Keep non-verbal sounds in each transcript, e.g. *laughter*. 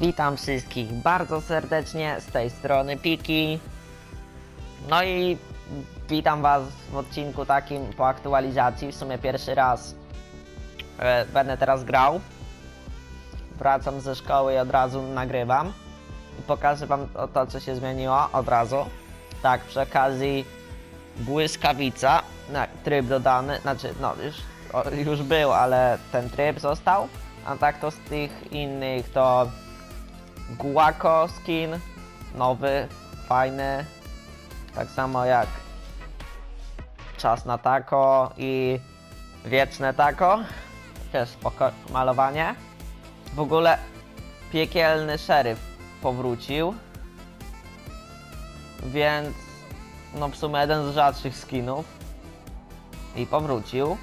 Witam wszystkich bardzo serdecznie z tej strony Piki. No i witam Was w odcinku takim po aktualizacji. W sumie pierwszy raz e, będę teraz grał. Wracam ze szkoły i od razu nagrywam. I pokażę Wam to, co się zmieniło od razu. Tak, przy okazji błyskawica, tryb dodany, znaczy no już, już był, ale ten tryb został. A tak to z tych innych to Guaco skin, nowy, fajny, tak samo jak Czas na tako i Wieczne tako, też spoko malowanie. W ogóle piekielny szeryf powrócił, więc no w sumie jeden z rzadszych skinów i powrócił.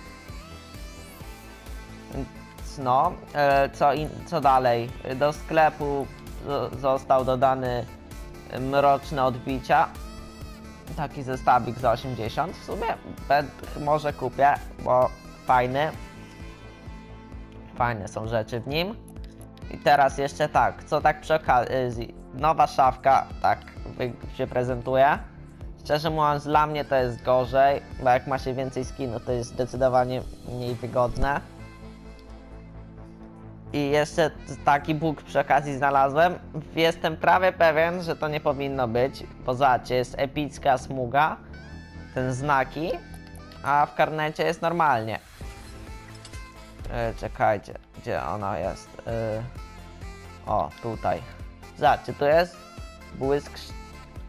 No, e, co, in, co dalej? Do sklepu został dodany mroczne odbicia. Taki zestawik za 80. W sumie może kupię, bo fajny. Fajne są rzeczy w nim. I teraz jeszcze tak, co tak przy okazji, nowa szafka tak się prezentuje. Szczerze mówiąc, dla mnie to jest gorzej, bo jak ma się więcej skinów, to jest zdecydowanie mniej wygodne. I jeszcze taki bóg przy okazji znalazłem. Jestem prawie pewien, że to nie powinno być. Pozacie jest epicka smuga, ten znaki, a w karnecie jest normalnie. E, czekajcie, gdzie ona jest? E, o, tutaj. Zobaczcie, tu jest błysk.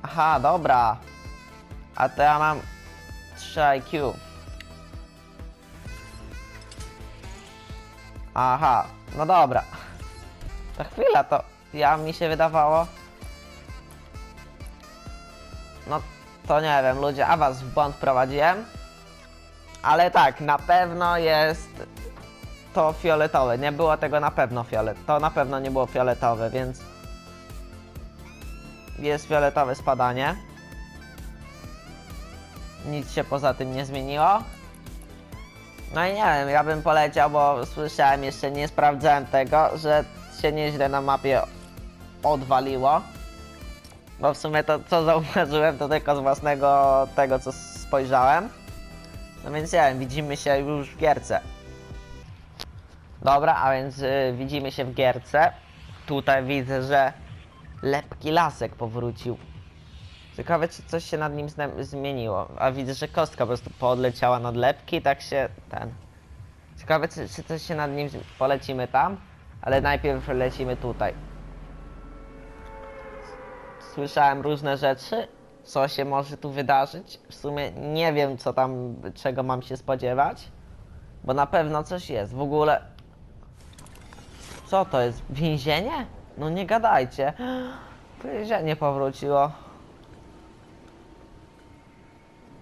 Aha, dobra. A to ja mam 3 IQ. Aha, no dobra. To chwila, to ja mi się wydawało. No to nie wiem, ludzie, a was w błąd prowadziłem. Ale tak, na pewno jest to fioletowe. Nie było tego na pewno fiolet. To na pewno nie było fioletowe, więc jest fioletowe spadanie. Nic się poza tym nie zmieniło. No i nie wiem, ja bym poleciał, bo słyszałem, jeszcze nie sprawdzałem tego, że się nieźle na mapie odwaliło. Bo w sumie to, co zauważyłem, to tylko z własnego tego, co spojrzałem. No więc nie wiem, widzimy się już w gierce. Dobra, a więc y, widzimy się w gierce. Tutaj widzę, że lepki lasek powrócił. Ciekawe, czy coś się nad nim zmieniło. A widzę, że kostka po prostu poodleciała nad lepki, tak się ten. Ciekawe, czy, czy coś się nad nim. Polecimy tam, ale najpierw lecimy tutaj. Słyszałem różne rzeczy, co się może tu wydarzyć. W sumie nie wiem, co tam, czego mam się spodziewać, bo na pewno coś jest. W ogóle. Co to jest? Więzienie? No nie gadajcie. *gasps* Więzienie powróciło.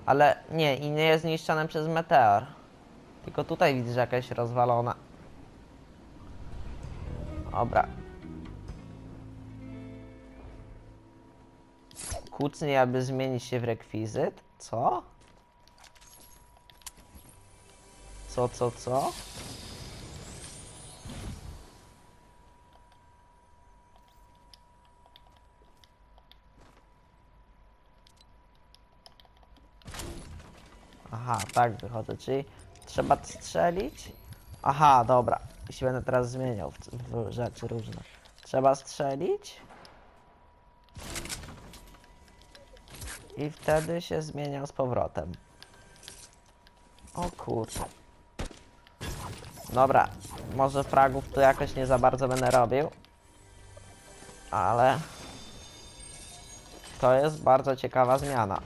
Ale nie, i nie jest zniszczone przez meteor. Tylko tutaj widzę, że jakaś rozwalona. Dobra. Kucnie, aby zmienić się w rekwizyt? Co? Co, co, co? Aha, tak wychodzę, czyli trzeba strzelić? Aha, dobra. I się będę teraz zmieniał w, w rzeczy różne. Trzeba strzelić. I wtedy się zmienia z powrotem. O kurczę. Dobra, może fragów tu jakoś nie za bardzo będę robił. Ale... To jest bardzo ciekawa zmiana.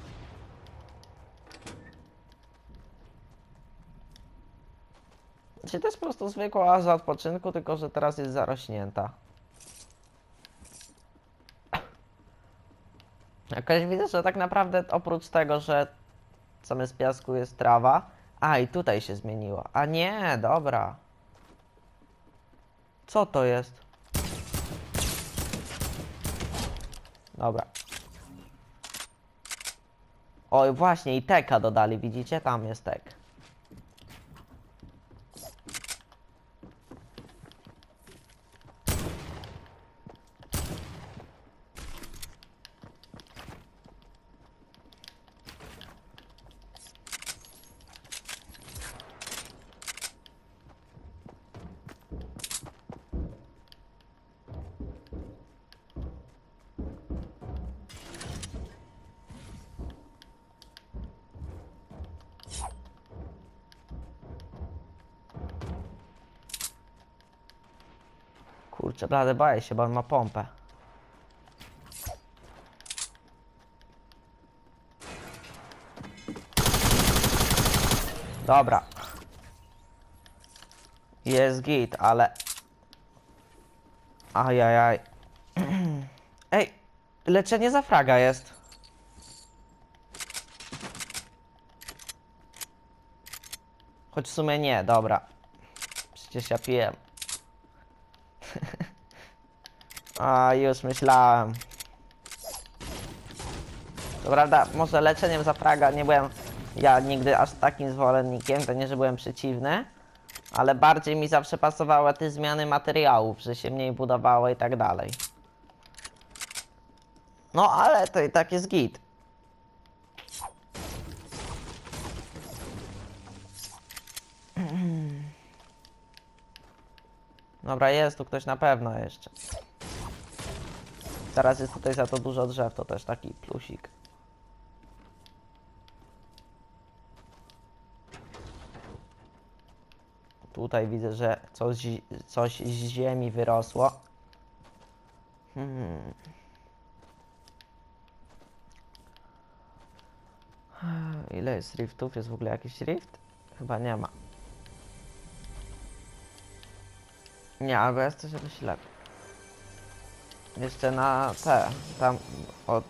Czy to jest po prostu zwykła oaza odpoczynku, tylko że teraz jest zarośnięta. Jakoś widzę, że tak naprawdę oprócz tego, że zamiast piasku jest trawa. A i tutaj się zmieniło. A nie, dobra. Co to jest? Dobra. Oj, właśnie i teka dodali, widzicie? Tam jest tek. Kurczę, blady boję się, bo on ma pompę. Dobra. Jest git, ale... Ajajaj. *clears throat* Ej, leczenie za fraga jest. Choć w sumie nie, dobra. Przecież ja piłem. A, już myślałem. To prawda, może leczeniem za fraga nie byłem ja nigdy aż takim zwolennikiem, to nie, że byłem przeciwny, ale bardziej mi zawsze pasowały te zmiany materiałów, że się mniej budowało i tak dalej. No, ale to i tak jest git. *clears throat* Dobra, jest tu ktoś na pewno jeszcze. Teraz jest tutaj za to dużo drzew, to też taki plusik. Tutaj widzę, że coś, coś z ziemi wyrosło. Hmm. Ile jest riftów? Jest w ogóle jakiś rift? Chyba nie ma. Nie, albo jest coś jakoś lepiej. Jeszcze na te, tam, o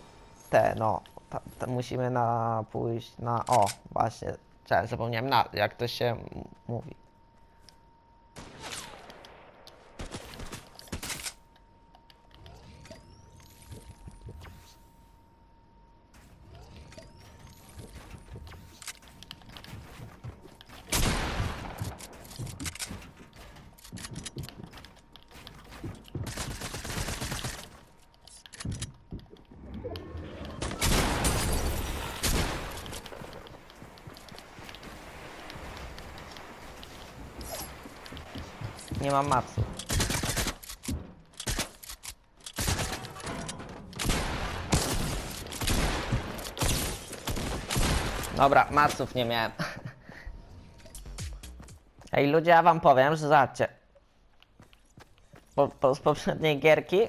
te, no, ta, ta, musimy na pójść na, o, właśnie, czekaj, zapomniałem na, jak to się mówi. Nie mam mapsu. Dobra, maców nie miałem. *laughs* Ej, ludzie, ja wam powiem, że zobaczcie. Po, po, z poprzedniej gierki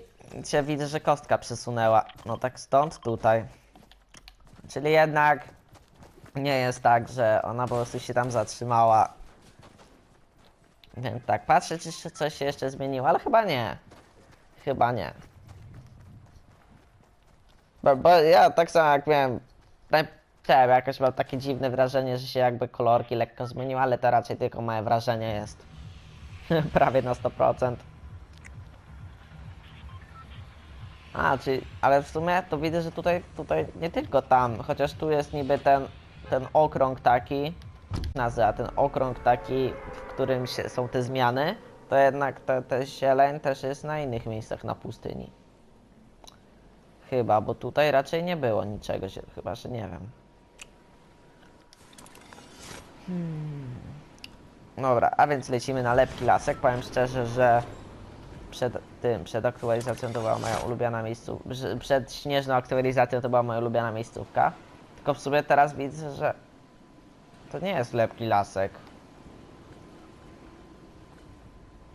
się widzę, że kostka przesunęła. No tak stąd tutaj. Czyli jednak nie jest tak, że ona po prostu się tam zatrzymała. Więc tak, patrzę, czy coś się jeszcze zmieniło, ale chyba nie. Chyba nie. Bo, bo ja tak samo jak miałem. Te, jakoś mam takie dziwne wrażenie, że się jakby kolorki lekko zmieniły, ale to raczej tylko moje wrażenie jest. *laughs* Prawie na 100%. A, czyli, ale w sumie to widzę, że tutaj, tutaj nie tylko tam, chociaż tu jest niby ten, ten okrąg taki, nazywa ten okrąg taki, w którym się, są te zmiany, to jednak te, te zieleń też jest na innych miejscach na pustyni. Chyba, bo tutaj raczej nie było niczego, chyba że nie wiem. Hmm. Dobra, a więc lecimy na lepki lasek. Powiem szczerze, że przed tym, przed aktualizacją to była moja ulubiona miejscówka. Przed śnieżną aktualizacją to była moja ulubiona miejscówka. Tylko w sumie teraz widzę, że to nie jest lepki lasek.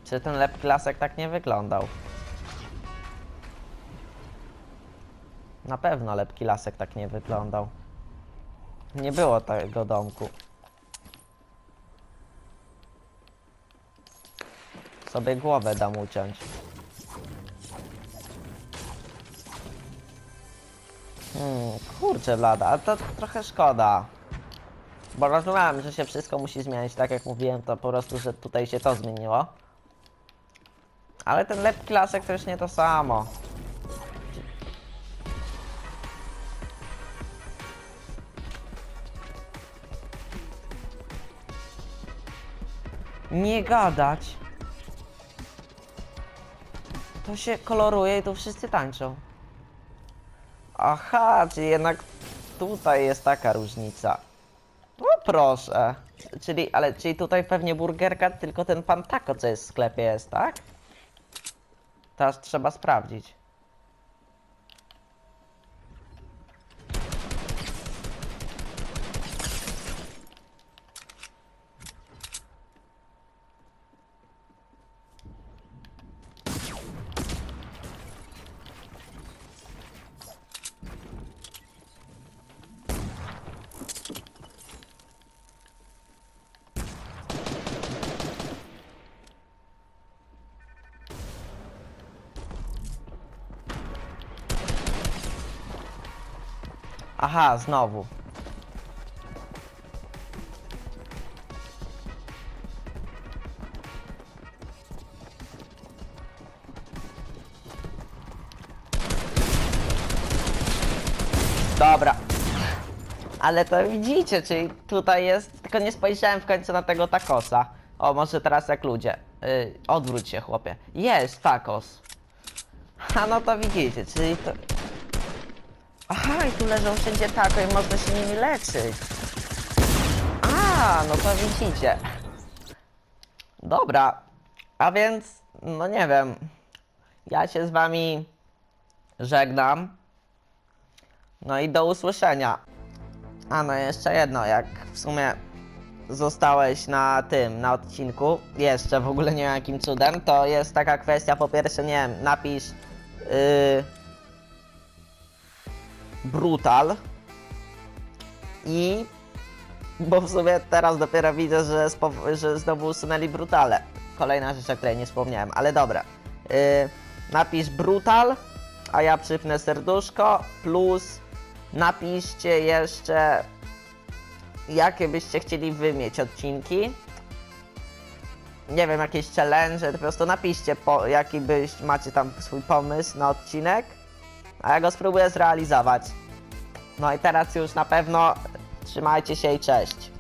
Czy ten lepki lasek tak nie wyglądał? Na pewno lepki lasek tak nie wyglądał. Nie było tego domku. Sobie głowę dam uciąć. Hmm, kurczę blada, to trochę szkoda. Bo rozumiałem, że się wszystko musi zmienić, tak jak mówiłem, to po prostu, że tutaj się to zmieniło. Ale ten lepki lasek to już nie to samo. Nie gadać. To się koloruje i tu wszyscy tańczą. Aha, czyli jednak tutaj jest taka różnica. Proszę. Czyli, ale, czyli tutaj pewnie burgerka, tylko ten pan taco, co jest w sklepie jest, tak? Teraz trzeba sprawdzić. Aha, znowu. Dobra. Ale to widzicie, czyli tutaj jest. Tylko nie spojrzałem w końcu na tego takosa. O, może teraz jak ludzie. Yy, odwróć się, chłopie. Jest takos. A no to widzicie, czyli to. Aha, i tu leżą wszędzie tako i można się nimi leczyć. A, no to widzicie. Dobra. A więc, no nie wiem. Ja się z wami żegnam. No i do usłyszenia. A no jeszcze jedno, jak w sumie zostałeś na tym, na odcinku, jeszcze w ogóle nie wiem jakim cudem, to jest taka kwestia, po pierwsze, nie wiem, napisz yy, brutal i bo w sumie teraz dopiero widzę, że, że znowu usunęli brutale. Kolejna rzecz, o której nie wspomniałem, ale dobra. Yy, napisz brutal, a ja przypnę serduszko, plus napiszcie jeszcze jakie byście chcieli wy mieć odcinki. Nie wiem, jakieś challenge, po prostu napiszcie po, jaki byś macie tam swój pomysł na odcinek, a ja go spróbuję zrealizować. No i teraz już na pewno trzymajcie się i cześć.